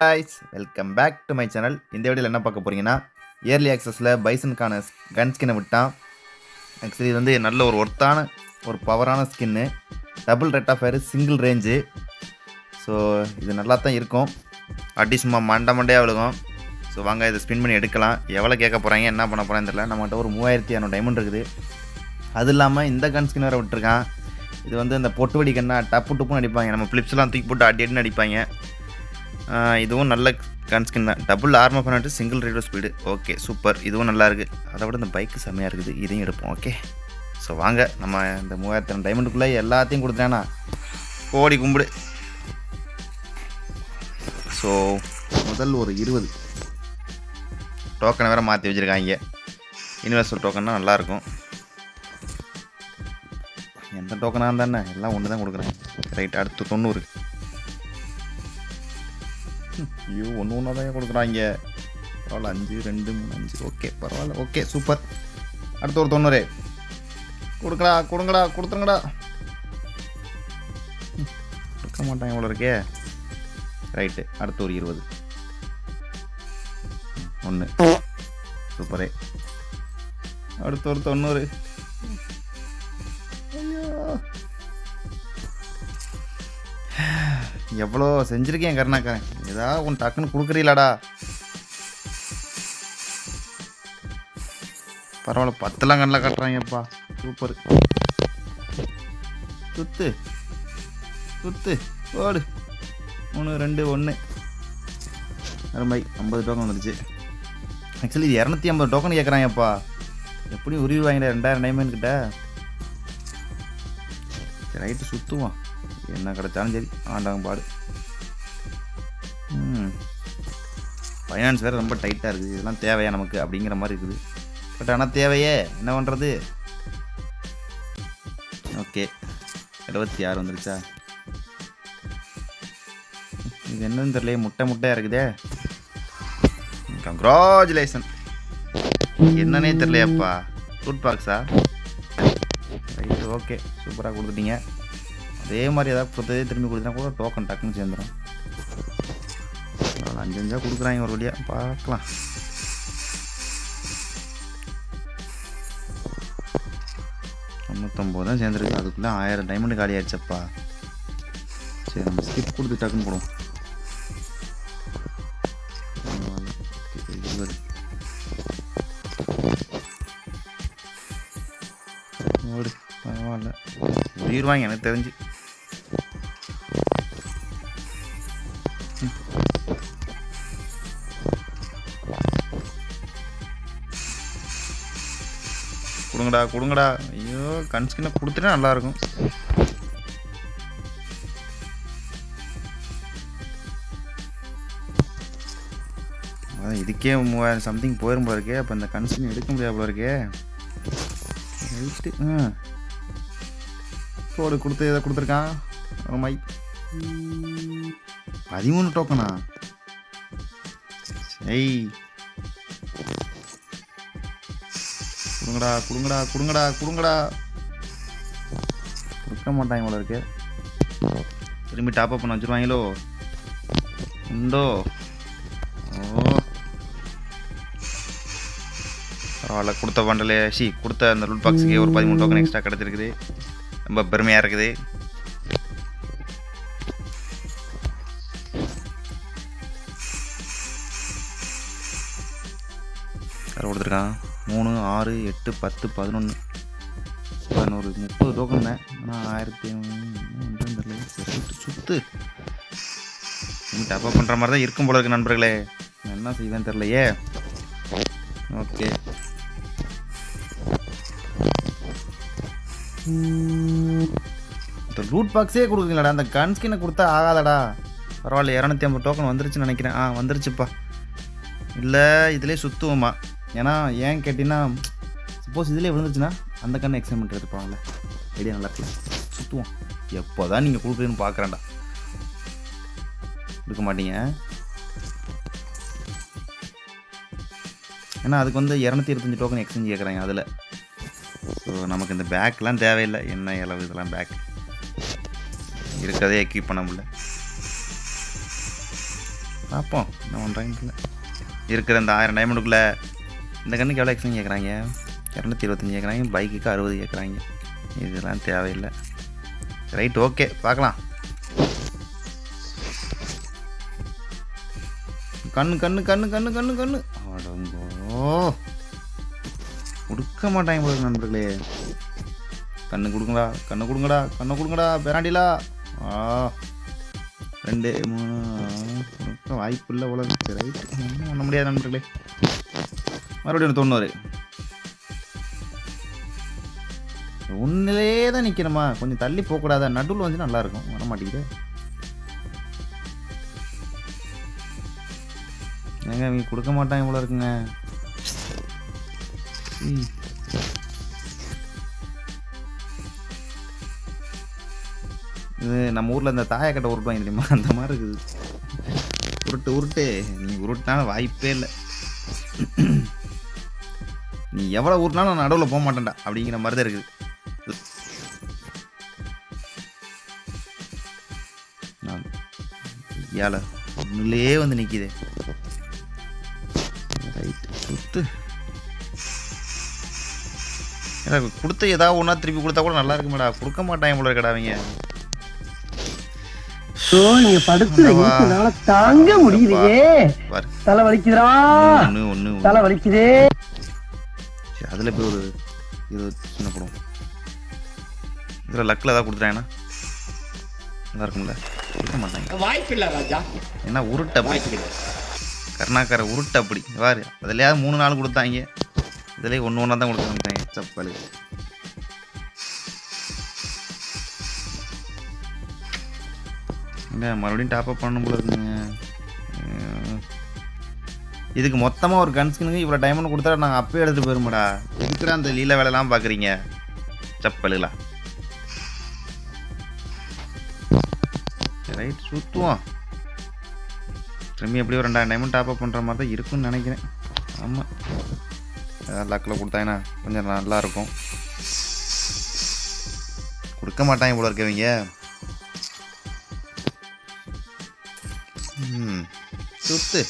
ஹாய்ஸ் welcome back to my channel இந்த வீடியோவில் என்ன பார்க்க போகிறீங்கன்னா இயர்லி ஆக்சஸில் பைசனுக்கான கன் ஸ்கின்னை விட்டான் ஆக்சுவலி இது வந்து நல்ல ஒரு ஒர்த்தான ஒரு பவரான skin double red of fire single range so இது நல்லா தான் இருக்கும். அடி சும்மா மண்டை மண்டையாக விழுகும். ஸோ வாங்க இதை ஸ்பின் பண்ணி எடுக்கலாம். எவ்வளோ கேட்க போகிறாங்க என்ன பண்ண போகிறாங்கன்னு தெரியல. நம்மகிட்ட ஒரு மூவாயிரத்தி இரநூறு டைமண்ட் இருக்குது. அது இல்லாமல் இந்த கன் ஸ்கின் வேறு விட்டுருக்கான். இது வந்து இந்த பொட்டு வெடி டப்பு டப்புன்னு அடிப்பாங்க. நம்ம ஃப்ளிப்ஸ்லாம் தூக்கி போட்டு அடி அடின்னு அடிப்பாங்க. இதுவும் நல்ல கன் ஸ்கின் தான். டபுள் ஆர்மர் பண்ணிட்டு single radio speed okay super இதுவும் நல்லா இருக்குது அதை விட இந்த பைக்கு செம்மையாக இருக்குது. இதையும் எடுப்போம் ஓகே ஸோ வாங்க. நம்ம இந்த மூவாயிரத்தி ரெண்டு டைமண்டுக்குள்ளே எல்லாத்தையும் கொடுத்தேன்னா கோடி கும்பிடு. ஸோ முதல் ஒரு இருபது. டோக்கனை வேறு மாற்றி வச்சுருக்காங்க. யூனிவர்சல் டோக்கன்னா நல்லாயிருக்கும் எந்த டோக்கனாக இருந்தானே எல்லாம் ஒன்று தான் கொடுக்குறேன். ரைட் அடுத்து தொண்ணூறு. ஐயோ ஒன்று ஒன்றா தான் கொடுக்குறாங்க. பரவாயில்ல அஞ்சு ரெண்டு மூணு அஞ்சு. ஓகே பரவாயில்ல ஓகே சூப்பர். அடுத்து ஒரு தொண்ணூறு. கொடுங்கடா கொடுங்கடா கொடுத்துருங்கடா. கொடுக்க மாட்டாங்க இவ்வளோ இருக்கே. ரைட்டு அடுத்து ஒரு இருபது. ஒன்று சூப்பரே. அடுத்து ஒரு தொண்ணூறு. எவ்வளோ செஞ்சுருக்கேன் கருணாக்கரன். ஏதாவது ஒன்று டக்குன்னு கொடுக்குறீங்களாடா பரவாயில்ல பத்தெல்லாம் கண்ணில் காட்டுறாங்கப்பா சூப்பர். சுத்து. சுத்து. ஓடு. மூணு ரெண்டு ஒன்று அருமை. ஐம்பது டோக்கன் வந்துருச்சு. ஆக்சுவலி இது இரநூத்தி ஐம்பது டோக்கன் கேட்குறாங்கப்பா எப்படியும் உருவாங்களே ரெண்டாயிரம் டைமண்ட் கிட்ட. ரைட்டு சுற்றுவான் என்ன கிடைச்சாலும் சரி ஆண்டாங்க பாடு. ஃபைனான்ஸ் வேறு ரொம்ப டைட்டாக இருக்குது. இதெல்லாம் தேவையா நமக்கு? அப்படிங்கிற மாதிரி இருக்குது. பட் ஆனால் தேவையே. என்ன பண்ணுறது ஓகே எழுபத்தி ஆறு வந்துருச்சா? இது என்னன்னு தெரியலையே. முட்டை முட்டையாக இருக்குதே. கங்க்ராச்சுலேஷன் என்னன்னே தெரியலையாப்பா. ஃப்ரூட் பாக்ஸா ஓகே சூப்பராக கொடுத்துட்டீங்க. அதே மாதிரி ஏதாவது கொடுத்ததே திரும்பி கொடுத்தா கூட டோக்கன் டக்குன்னு சேர்ந்துடும் அஞ்சு அஞ்சா கொடுக்குறாங்க ஒரு வழியாக பார்க்கலாம். தொண்ணூத்தொம்பது தான் சேர்ந்துருக்கு. அதுக்குள்ளே ஆயிரம் டைமண்ட் காலி ஆயிடுச்சப்பா. சரி நம்ம ஸ்கிப் கொடுத்து டக்குன்னு போடுவோம். ஓடு பரவாயில்ல. உயிர்வாங்க எனக்கு தெரிஞ்சு. கொடுங்கடா கொடுங்கடா. ஐயோ கன்ஸ்கின்ன கொடுத்துட்டா நல்லாயிருக்கும். இதுக்கே மூவாயிரம் சம்திங் போயிடும் போல இருக்கே. அப்போ இந்த கன்ஸ்கின் எடுக்க முடியாது போல இருக்கே. ரைட்டு ஆ. கோடு கொடுத்து எதை கொடுத்துருக்கான். மை பதிமூணு டோக்கனா ஏய் கொடுங்கடா கொடுங்கடா கொடுங்கடா கொடுங்கடா. கொடுக்க மாட்டாங்க போல இருக்கு. திரும்பி டாப் அப் பண்ண வச்சுருவாங்களோ? உண்டோ? ஓ. பரவாயில்ல கொடுத்த பண்டலே சி கொடுத்த அந்த ரூட் பாக்ஸுக்கு ஒரு பதிமூணு டோக்கன் எக்ஸ்ட்ரா கிடச்சிருக்குது. ரொம்ப பெருமையாக இருக்குது. யார் கொடுத்துருக்கான்? மூணு ஆறு எட்டு பத்து பதினொன்று பதினோரு முப்பது டோக்கன் தான் ஆனால் ஆயிரத்தி தெரியல. சுத்து சுத்து டப்பா பண்ணுற மாதிரி தான் இருக்கும் போல இருக்கு நண்பர்களே. நான் என்ன செய்வேன்னு தெரிலையே ஓகே. இந்த ரூட் பாக்ஸே கொடுக்குறீங்களாடா? அந்த கன் ஸ்கின்னை கொடுத்தா ஆகாதடா. பரவாயில்ல இரநூத்தி ஐம்பது டோக்கன் வந்துருச்சுன்னு நினைக்கிறேன். ஆ வந்துருச்சுப்பா. இல்லை இதிலே சுற்றுவோமா ஏன்னா ஏன் கேட்டிங்கன்னா சப்போஸ் இதிலே விழுந்துச்சுன்னா அந்த கண்ணை எக்ஸாமெண்ட் எடுத்துப்பாங்கல்ல. ஐடியா நல்லா இருக்கு. சுற்றுவோம் எப்போ தான் நீங்கள் கொடுக்குறீன்னு பார்க்குறேன்டா கொடுக்க மாட்டீங்க. ஏன்னா அதுக்கு வந்து இரநூத்தி இருபத்தஞ்சி டோக்கன் எக்ஸ்சேஞ்ச் கேட்குறாங்க அதில். ஸோ நமக்கு இந்த பேக்லாம் தேவையில்லை. என்ன இளவு இதெல்லாம் பேக் இருக்கிறதே எக்யூப் பண்ண முடியல. பார்ப்போம். என்ன பண்ணுறாங்கன்னு இருக்கிற இந்த ஆயிரம் டைமண்டுக்குள்ளே இந்த கண்ணுக்கு எவ்வளோ எக்ஸ்டன் கேட்குறாங்க? இரநூத்தி இருபத்தஞ்சி கேட்குறாங்க பைக்குக்கு அறுபது கேட்குறாங்க. இதெல்லாம் தேவையில்லை. ரைட் ஓகே பார்க்கலாம். கண்ணு கண்ணு கண்ணு கண்ணு கண்ணு கண்ணு. அடங்கோ. கொடுக்க மாட்டாங்க போல நண்பர்களே. கண்ணு கொடுங்கடா கண்ணு கொடுங்கடா கண்ணு கொடுங்கடா பேராண்டிலா. ஆ. ரெண்டு மூணு வாய்ப்பு இல்லை போல ரைட் ஒன்றும் பண்ண முடியாது நண்பர்களே. மறுபடியும் தொண்ணூறு. ஒன்றிலே தான் நிற்கிறோமா கொஞ்சம் தள்ளி போகக்கூடாதா? நடுவில் வந்து நல்லா இருக்கும். வர மாட்டேங்குது. ஏங்க இவங்க கொடுக்க மாட்டாங்க இவ்வளோ இருக்குங்க. இது நம்ம ஊரில் இந்த தாயக்கட்டை உருட்டுவாங்க தெரியுமா? அந்த மாதிரி இருக்குது. உருட்டு உருட்டு. நீ உருட்டினாலும் வாய்ப்பே இல்லை. எவ்வளோ உருட்டினாலும் நான் நடுவில் போக மாட்டேன்டா அப்படிங்கிற மாதிரி தான் இருக்குது. ஒன்றுலேயே வந்து நிற்கிதே எனக்கு கொடுத்த ஏதாவது ஒன்றா திருப்பி கொடுத்தா கூட நல்லா இருக்குமேடா. கொடுக்க மாட்டாங்க போல இருக்கடா அவங்க. தாங்க முடியலையே தலை வலிக்குதுடா. தலை வலிக்குதே. அதில் போய் ஒரு இருபது சின்ன படம். இதில் லக்கில் ஏதாவது கொடுத்துட்டாங்கன்னா நல்லா இருக்கும்ல. கொடுக்க மாட்டாங்க. வாய்ப்பில்லை ராஜா. என்ன உருட்டு அப்படி? கருணாக்கரை உருட்டு அப்படி. வாரு அதுலையாவது மூணு நாள் கொடுத்தாங்க. இதுலேயே ஒன்று ஒன்றா தான் கொடுக்க மாட்டாங்க சப்பாளு இல்லை மறுபடியும் டாப் அப் பண்ணணும் போல இருக்குங்க இதுக்கு மொத்தமாக ஒரு கன்ஸ்கினுக்கு இவ்வளோ டைமண்ட் கொடுத்தா நாங்கள் அப்பயே எடுத்துகிட்டு போயிருமாடா. இதுக்குற அந்த லீல வேலைலாம் பார்க்குறீங்க சப்பலுகளா? ரைட் சுற்றுவோம் திரும்பி எப்படி ஒரு ரெண்டாயிரம் டைமண்ட் டாப் அப் பண்ணுற மாதிரி தான் இருக்கும்னு நினைக்கிறேன். ஆமாம் ஏதாவது லக்கில் கொடுத்தாங்கன்னா கொஞ்சம் நல்லா இருக்கும். கொடுக்க மாட்டாங்க போல இருக்கவங்க. ம். சுத்து.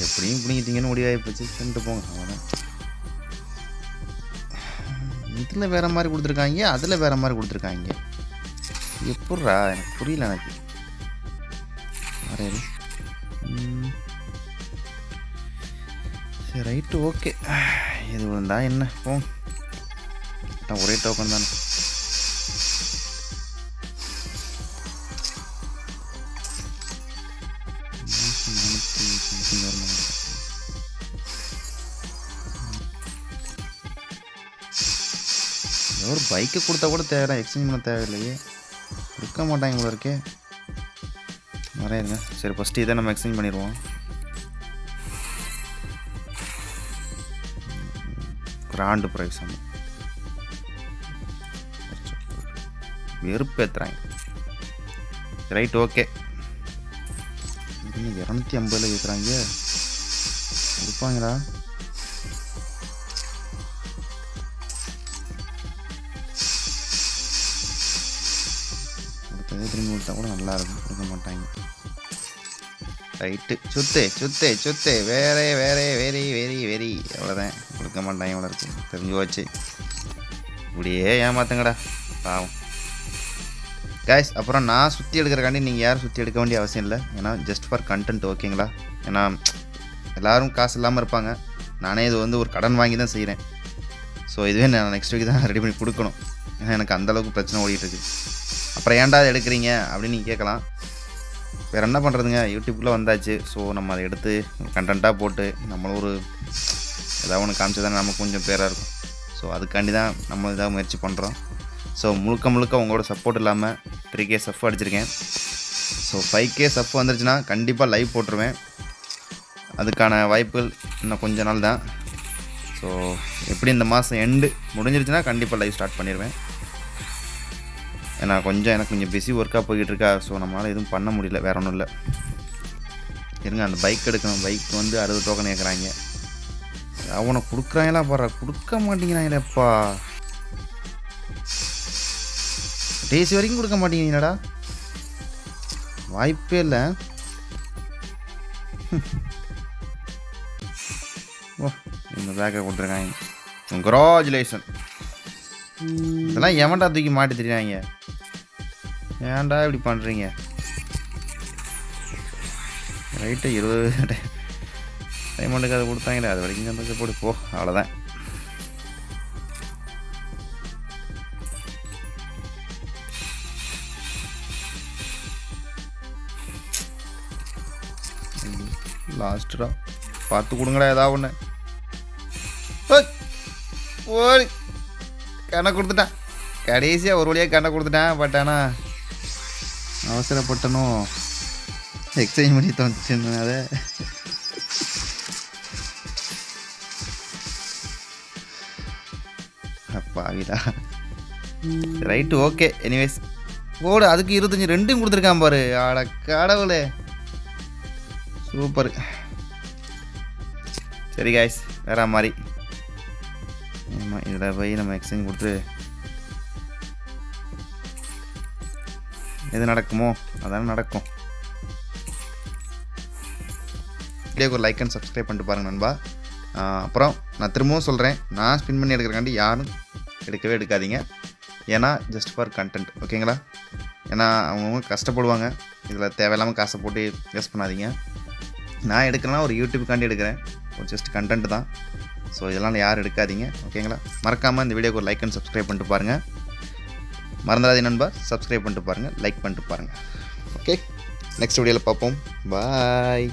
எப்படியும் பிடிங்கிட்டீங்கன்னு முடிவாகி போச்சு. சென்று போங்க. அவன் இதில் வேற மாதிரி கொடுத்துருக்காங்க. அதில் வேற மாதிரி கொடுத்துருக்காங்க. எப்பட்றா? எனக்கு புரியல எனக்கு. சரி ரைட்டு ஓகே. இது இருந்தா என்ன? போ. ஒரே டோக்கன் தானே. ஒரு பைக்கு கொடுத்தா கூட தேவை எக்ஸ்சேஞ்ச் பண்ண தேவையில்லையே. கொடுக்க மாட்டாங்க இவ்வளோ இருக்கே. வரையிருங்க சரி ஃபஸ்ட்டு இதை நம்ம எக்ஸ்சேஞ்ச் பண்ணிடுவோம். கிராண்டு ப்ரைஸ் நம்ம வெறுப்பேற்றுறாங்க ரைட் ஓகே இரநூத்தி ஐம்பதில் கேட்குறாங்க கொடுப்பாங்களா? அடுத்தது திரும்பி கொடுத்தா கூட நல்லா இருக்கும் கொடுக்க மாட்டாங்க. ரைட்டு. சுத்து சுத்து சுத்து. வேறே வேறே வெரி வெரி வெரி அவ்வளோதான் கொடுக்க மாட்டாங்க இவ்வளோ இருக்கு. தெரிஞ்சு போச்சு. இப்படியே ஏமாத்துங்கடா. பாவம். கைஸ் அப்புறம் நான் சுற்றி எடுக்கிறக்காண்டி நீங்கள் யாரும் சுற்றி எடுக்க வேண்டிய அவசியம் இல்லை. ஏன்னா ஜஸ்ட் ஃபார் கண்டென்ட் ஓகேங்களா? ஏன்னா எல்லாரும் காசு இல்லாமல் இருப்பாங்க. நானே இது வந்து ஒரு கடன் வாங்கி தான் செய்கிறேன் ஸோ இதுவே நான் நெக்ஸ்ட் வீக் தான் ரெடி பண்ணி கொடுக்கணும். ஏன்னா எனக்கு அந்தளவுக்கு பிரச்சனை ஓடிட்டுருக்கு அப்புறம் ஏன்டா அதை எடுக்கிறீங்க அப்படின்னு நீங்கள் கேட்கலாம். வேறு என்ன பண்ணுறதுங்க யூடியூப்பில் வந்தாச்சு. ஸோ நம்ம அதை எடுத்து கண்டென்ட்டாக போட்டு நம்மளும் ஒரு ஏதாவது ஒன்று காமிச்சு தான் நமக்கு கொஞ்சம் பேராக இருக்கும். ஸோ அதுக்காண்டி தான் நம்ம இதாக முயற்சி பண்ணுறோம் ஸோ முழுக்க முழுக்க உங்களோட சப்போர்ட் இல்லாமல் த்ரீ கே சஃப் அடிச்சிருக்கேன். ஸோ ஃபைவ் கே சஃப் வந்துருச்சுன்னா கண்டிப்பாக லைவ் போட்டுருவேன். அதுக்கான வாய்ப்புகள் இன்னும் கொஞ்ச நாள் தான். ஸோ எப்படி இந்த மாதம் எண்டு முடிஞ்சிருச்சுன்னா கண்டிப்பாக லைவ் ஸ்டார்ட் பண்ணிடுவேன் ஏன்னா கொஞ்சம் எனக்கு கொஞ்சம் பிஸி ஒர்க்காக போய்கிட்டு இருக்கா ஸோ நம்மளால் எதுவும் பண்ண முடியல. வேற ஒன்றும் இல்லை. இருங்க அந்த பைக் எடுக்கணும். பைக் வந்து அறுபது டோக்கன் கேட்குறாங்க அவனை கொடுக்குறாங்களா பாரு. கொடுக்க மாட்டேங்கிறாங்களேப்பா. டேசி வரைக்கும் கொடுக்க மாட்டேங்கிறீங்கடா வாய்ப்பே இல்லை. ஓ இந்த பேக்கை கொடுத்துருக்காங்க. கங்க்ராச்சுலேஷன் இதெல்லாம் எவன்டா தூக்கி மாட்டி தெரியாங்க ஏன்டா இப்படி பண்ணுறீங்க ரைட்டு இருபது டைமண்டுக்கு அதை கொடுத்தாங்களே அது வரைக்கும் அந்த போடு போ அவ்வளோதான் லாஸ்ட்டா பார்த்து கொடுங்கடா ஏதாவது ஒன்று கண்ணை கணக்கு கொடுத்துட்டான். கடைசியாக ஒரு வழியாக கண்ணை கொடுத்துட்டேன் பட் ஆனால் அவசரப்பட்டனும் எக்ஸ்சேஞ்ச் பண்ணி தந்துச்சு அதை அப்பாவிடா. ரைட்டு ஓகே எனிவேஸ் ஓடு அதுக்கு இருபத்தஞ்சி ரெண்டும் கொடுத்துருக்கான் பாரு. ஆட கடவுளே. சூப்பர் சரி காய்ஸ் வேற மாதிரி. ஆமாம் இதில் போய் நம்ம எக்ஸ்சேஞ்ச் கொடுத்து எது நடக்குமோ அதானே நடக்கும். வீடியோக்கு ஒரு லைக் அண்ட் சப்ஸ்கிரைப் பண்ணிட்டு பாருங்க நண்பா. அப்புறம் நான் திரும்பவும் சொல்கிறேன் நான் ஸ்பின் பண்ணி எடுக்கிறக்காண்டி யாரும் எடுக்கவே எடுக்காதீங்க. ஏன்னா ஜஸ்ட் ஃபார் கண்டென்ட் ஓகேங்களா ஏன்னா அவங்கவுங்க கஷ்டப்படுவாங்க. இதில் தேவையில்லாமல் காசை போட்டு வேஸ்ட் பண்ணாதீங்க. நான் எடுக்கிறேன்னா ஒரு யூடியூப்காண்டி எடுக்கிறேன். ஒரு ஜஸ்ட் கண்டென்ட் தான். ஸோ இதெல்லாம் யாரும் எடுக்காதீங்க ஓகேங்களா மறக்காமல் இந்த வீடியோக்கு ஒரு லைக் அண்ட் சப்ஸ்கிரைப் பண்ணிட்டு பாருங்கள் மறந்துடாதீங்க நண்பா. சப்ஸ்கிரைப் பண்ணிட்டு பாருங்கள் லைக் பண்ணிட்டு பாருங்கள் ஓகே நெக்ஸ்ட் வீடியோவில் பார்ப்போம். பாய்